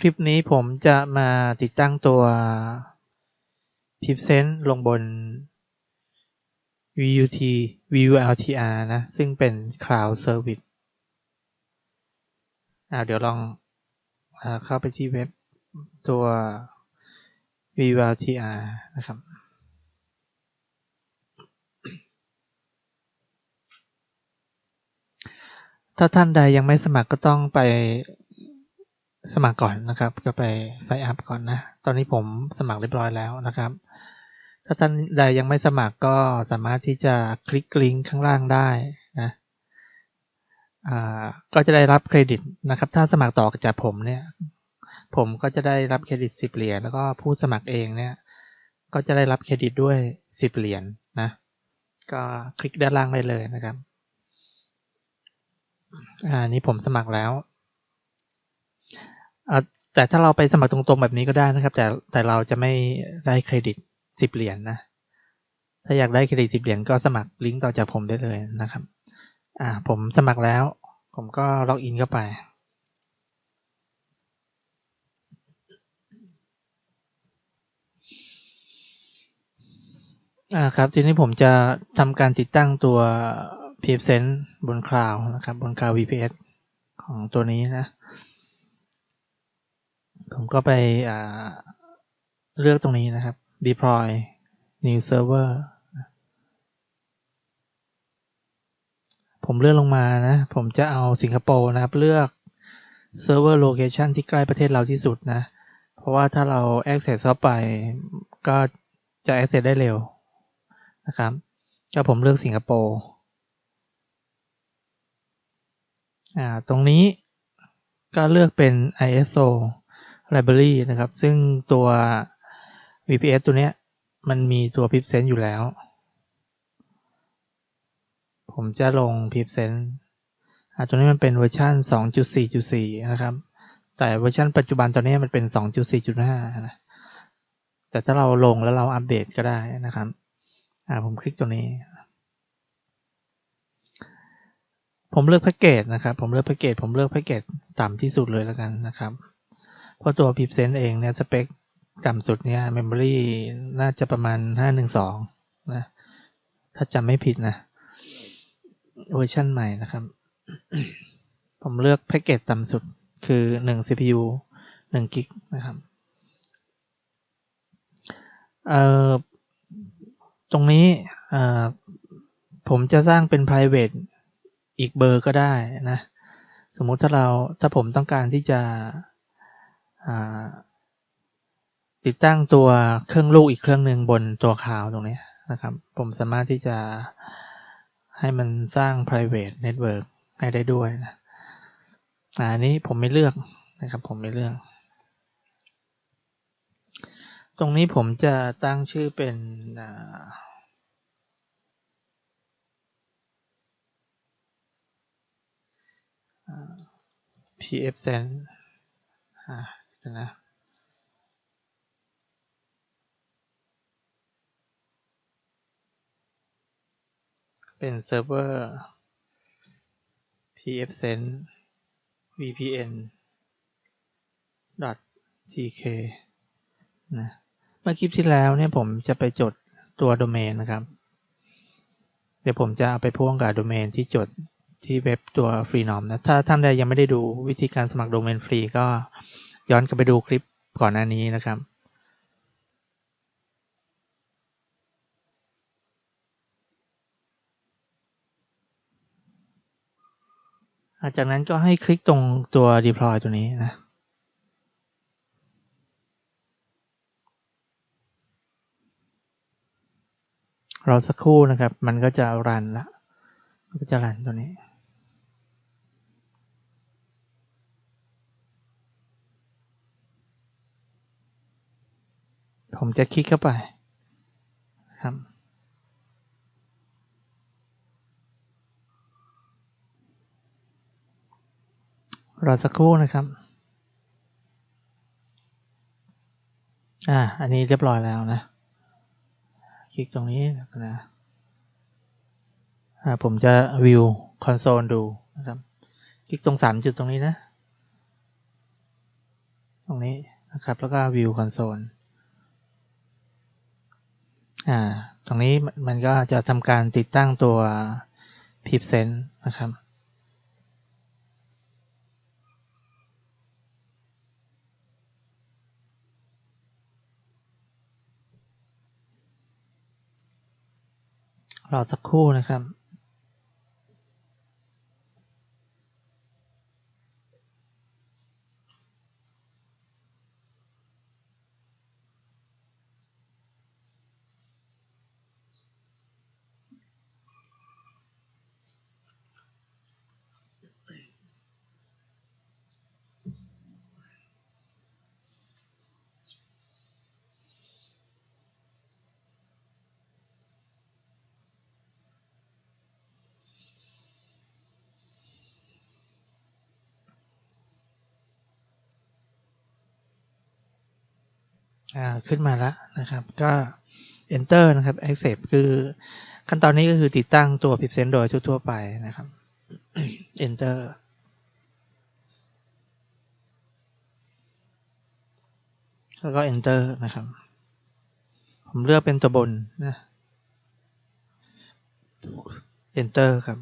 คลิปนี้ผมจะมาติดตั้งตัว p i p s e n s e ลงบน VUT VULTR นะ ซึ่งเป็น Cloud Service อ่าเดี๋ยวลองอเข้าไปที่เว็บตัว VULTR นะครับถ้าท่านใดยังไม่สมัครก็ต้องไป สมัครก่อนนะครับ ก็ไป sign up ก่อนนะ ตอนนี้ผมสมัครเรียบร้อยแล้วนะครับ ถ้าท่านใดยังไม่สมัครก็สามารถที่จะคลิกลิงก์ข้างล่างได้นะก็จะได้รับเครดิตนะครับ ถ้าสมัครต่อจากผมเนี่ย ผมก็จะได้รับเครดิต 10 เหรียญ แล้วก็ผู้สมัครเองเนี่ย ก็จะได้รับเครดิตด้วย 10 เหรียญนนะ ก็คลิกด้านล่างได้เลยนะครับ อ่า นี้ผมสมัครแล้ว แต่ถ้าเราไปสมัครตรงๆแบบนี้ก็ได้นะครับ แต่แต่เราจะไม่ได้เครดิตสิบเหรียญนนะ ถ้าอยากได้เครดิตสิบเหรียญก็สมัครลิงก์ต่อจากผมได้เลยนะครับ อ่า ผมสมัครแล้ว ผมก็ล็อกอินเข้าไปอ่าครับทีนี้ผมจะทำการติดตั้งตัว p f s e n s e บนคลาวนะครับ บนคลาว VPS ของตัวนี้นะ ผมก็ไปเลือกตรงนี้นะครับ deploy new server ผมเลื่อนลงมานะ ผมจะเอาสิงคโปร์นะครับ เลือก server location ที่ใกล้ประเทศเราที่สุดนะ เพราะว่าถ้าเรา access เข้าไปก็จะ access ได้เร็วนะครับ ก็ผมเลือกสิงคโปร์อ่าตรงนี้ก็เลือกเป็น ISO library นะครับ ซึ่งตัว VPS ตัวเนี้ยมันมีตัว pipsense อยู่แล้ว ผมจะลง pipsense ตัวนี้มันเป็นเวอร์ชัน2.4.4 นะครับ แต่เวอร์ชันปัจจุบันตอนนี้มันเป็น 2.4.5 นะ แต่ถ้าเราลงแล้วเราอัปเดตก็ได้นะครับ ผมคลิกตัวนี้ ผมเลือกแพ็กเกจนะครับ ผมเลือกแพ็กเกจ ผมเลือกแพ็กเกจต่ำที่สุดเลยแล้วกันนะครับ เพราะตัว p i p s e n เองเนี่ยสเปคต่ำสุดเนี่ย memory น่าจะประมาณ 512 นะ ถ้าจำไม่ผิดนะ เวอร์ชันใหม่นะครับ ผมเลือกแพ็กเกจต่ำสุดคือ 1 CPU 1กิกนะครับเอ่อตรงนี้เอ่อผมจะสร้างเป็น private อีกเบอร์ก็ได้นะ สมมุติถ้าเราถ้าผมต้องการที่จะ ติดตั้งตัวเครื่องลูกอีกเครื่องหนึ่งบนตัวคาวตรงนี้นะครับ ผมสามารถที่จะให้มันสร้าง private network ให้ได้ด้วยนะอันนี้ผมไม่เลือกนะครับผมไม่เลือก ตรงนี้ผมจะตั้งชื่อเป็น pfSense นะเป็นเซิร์ฟเวอร์ pfSense vpn tk นะเมื่อคลิปที่แล้วเนี่ยผมจะไปจดตัวโดเมนนะครับ เดี๋ยวผมจะเอาไปพ่วงกับโดเมนที่จดที่เว็บตัวฟรีนอมนะ ถ้าท่านใดยังไม่ได้ดูวิธีการสมัครโดเมนฟรีก็ ย้อนกลับไปดูคลิปก่อนหน้านี้นะครับ จากนั้นก็ให้คลิกตรงตัว deploy ตัวนี้นะรอสักครู่นะครับ มันก็จะรันละ มันก็จะรันตัวนี้ ผมจะคลิกเข้าไปครับรอสักครู่นะครับ อ่า อันนี้เรียบร้อยแล้วนะ คลิกตรงนี้นะอ่าผมจะวิวคอนโซลดูนะครับ คลิกตรงสามจุดตรงนี้นะ ตรงนี้นะครับ แล้วก็ View Console อ่ อ่าตรงนี้มันก็จะทำการติดตั้งตัว p i p s e n s นะครับรอสักครู่นะครับ ขึ้นมาแล้วนะครับ ก็ enter นะครับ accept คือขั้นตอนนี้ก็คือติดตั้งตัว PipSense โดยทั่วๆไปนะครับ enter แล้วก็ enter นะครับ ผมเลือกเป็นตัวบนนะ enter ครับ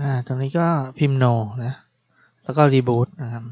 อ่า ตรงนี้ก็พิมพ์ no นะ แล้วก็ reboot นะครับ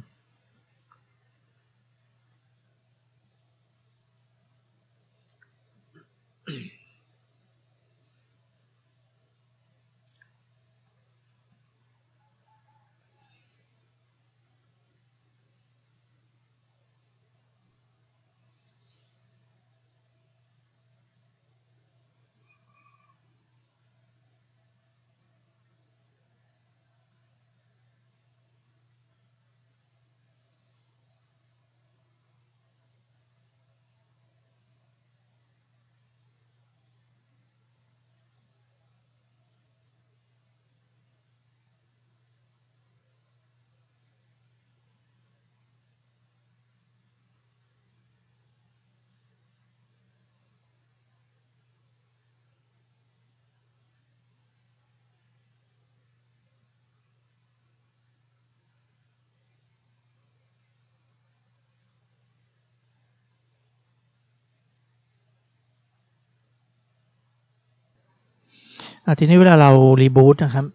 ทีนี้เวลาเรารีบูตนะครับ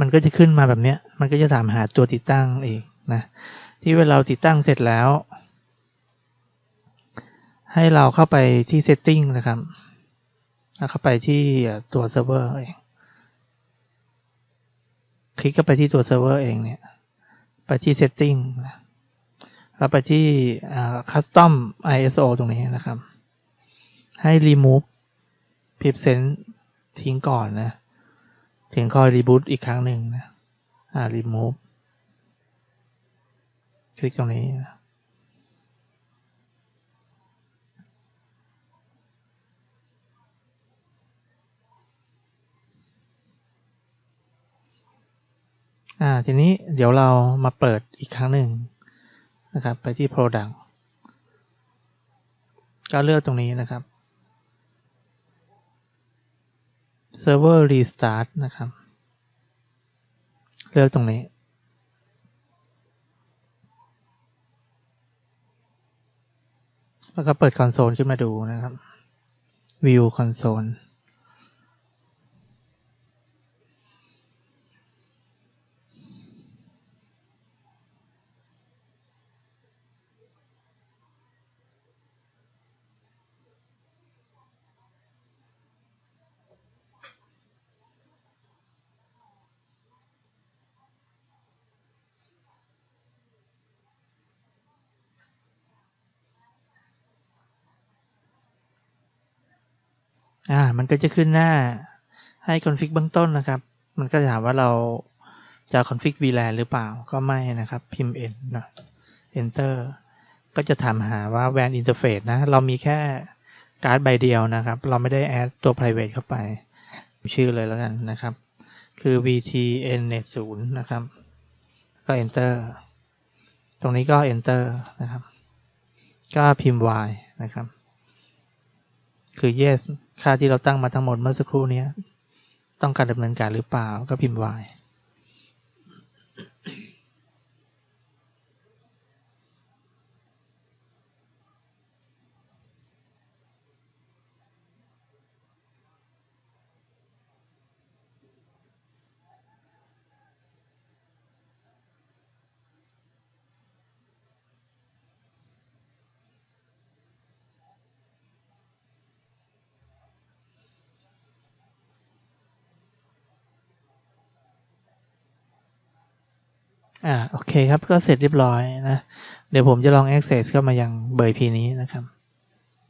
มันก็จะขึ้นมาแบบเนี้ยมันก็จะถามหาตัวติดตั้งเองนะ ที่เวลาเราติดตั้งเสร็จแล้ว ให้เราเข้าไปที่ setting นะครับแล้วเข้าไปที่ตัวเซิร์ฟเวอร์เอง คลิกเข้าไปที่ตัวเซิร์ฟเวอร์เองเนี่ย ไปที่ setting นะแล้วไปที่ custom ISO ตรงนี้นะครับ ให้ remove PipSense ทิ้งก่อนนะ ถึงคอยรีบูตอีกครั้งหนึ่งนะ อ่า remove คลิกตรงนี้นะอ่าทีนี้เดี๋ยวเรามาเปิดอีกครั้งหนึ่งนะครับ ไปที่ Product ก็เลือกตรงนี้นะครับ Server Restart นะครับ เลือกตรงนี้ แล้วก็เปิดคอนโซลขึ้นมาดูนะครับ View Console อ่า มันก็จะขึ้นหน้าให้คอนฟิกเบื้องต้นนะครับ มันก็จะถามว่าเราจะคอนฟิก VLAN หรือเปล่า ก็ไม่นะครับ พิมพ์ n นะ enter ก็จะถามหาว่า WAN interface นะ เรามีแค่การ์ดใบเดียวนะครับ เราไม่ได้แอดตัว private เข้าไป ชื่อเลยแล้วกันนะครับ คือ vtn net 0นะครับ ก็ enter ตรงนี้ก็ enter นะครับ ก็พิมพ์ y นะครับ คือ yes ค่าที่เราตั้งมาทั้งหมดเมื่อสักครู่นี้ต้องการดำเนินการหรือเปล่าก็พิมพ์ y อ่าโอเคครับก็เสร็จเรียบร้อยนะเดี๋ยวผมจะลอง access เข้ามายังเบอร์ IP นี้นะครับ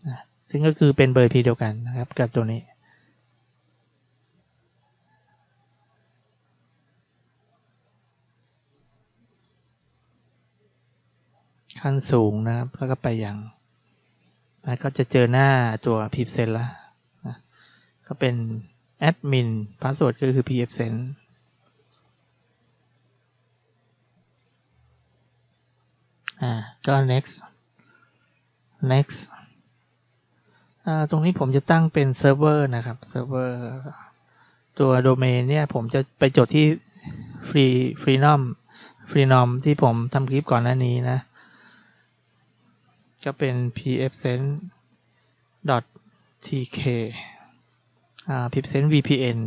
นะซึ่งก็คือเป็นเบอร์ IP เดียวกันนะครับกับตัวนี้ขั้นสูงนะครับแล้วก็ไปยังนะก็จะเจอหน้าตัว pipsen ละนะก็เป็นแอดมินพาสเวิร์ดก็คื อ่าก็ next next อ่าตรงนี้ผมจะตั้งเป็นเซิร์ฟเวอร์นะครับเซิร์ฟเวอร์ตัวโดเมนเนี่ยผมจะไปจดที่ฟรีฟรีนอมฟรีนอมที่ผมทำคลิปก่อนหน้านี้นะก็เป็น pfsense tk อ่า pfsense vpn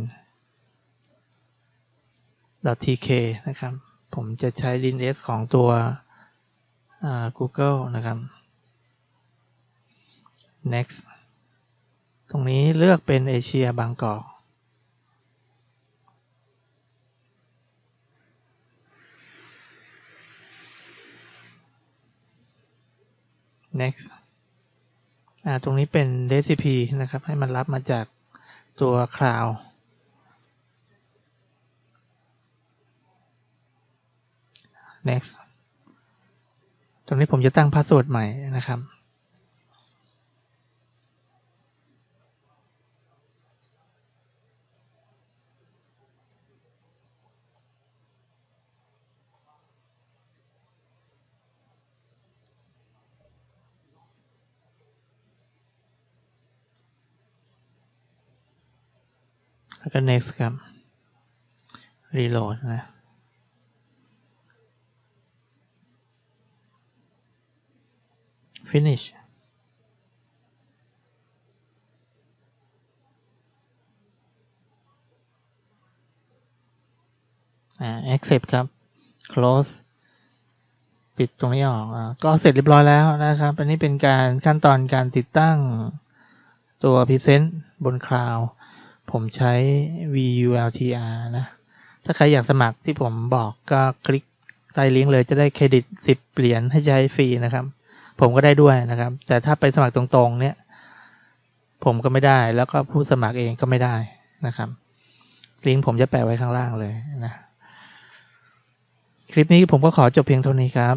tk นะครับ ผมจะใช้ DNS ของตัว Google นะครับ next ตรงนี้เลือกเป็นเอเชียบางกอก next อ่าตรงนี้เป็น recipe นะครับ ให้มันรับมาจากตัว cloud next ตรงนี้ผมจะตั้งพาสเวิร์ดใหม่นะครับ แล้วก็ next ครับ reload นะ finish อ่า accept ครับ close ปิดตรงนี้ออกอ่าก็เสร็จเรียบร้อยแล้วนะครับ อันนี้เป็นการขั้นตอนการติดตั้งตัว pipsense บนคลาวผมใช้ vultr นะ ถ้าใครอยากสมัครที่ผมบอกก็คลิกใต้ลิงก์เลยจะได้เครดิต 10 เหรียญให้ใช้ฟรีนะครับ ผมก็ได้ด้วยนะครับ แต่ถ้าไปสมัครตรงๆ เนี่ย ผมก็ไม่ได้ แล้วก็ผู้สมัครเองก็ไม่ได้นะครับลิงก์ผมจะแปะไว้ข้างล่างเลยนะ คลิปนี้ผมก็ขอจบเพียงเท่านี้ครับ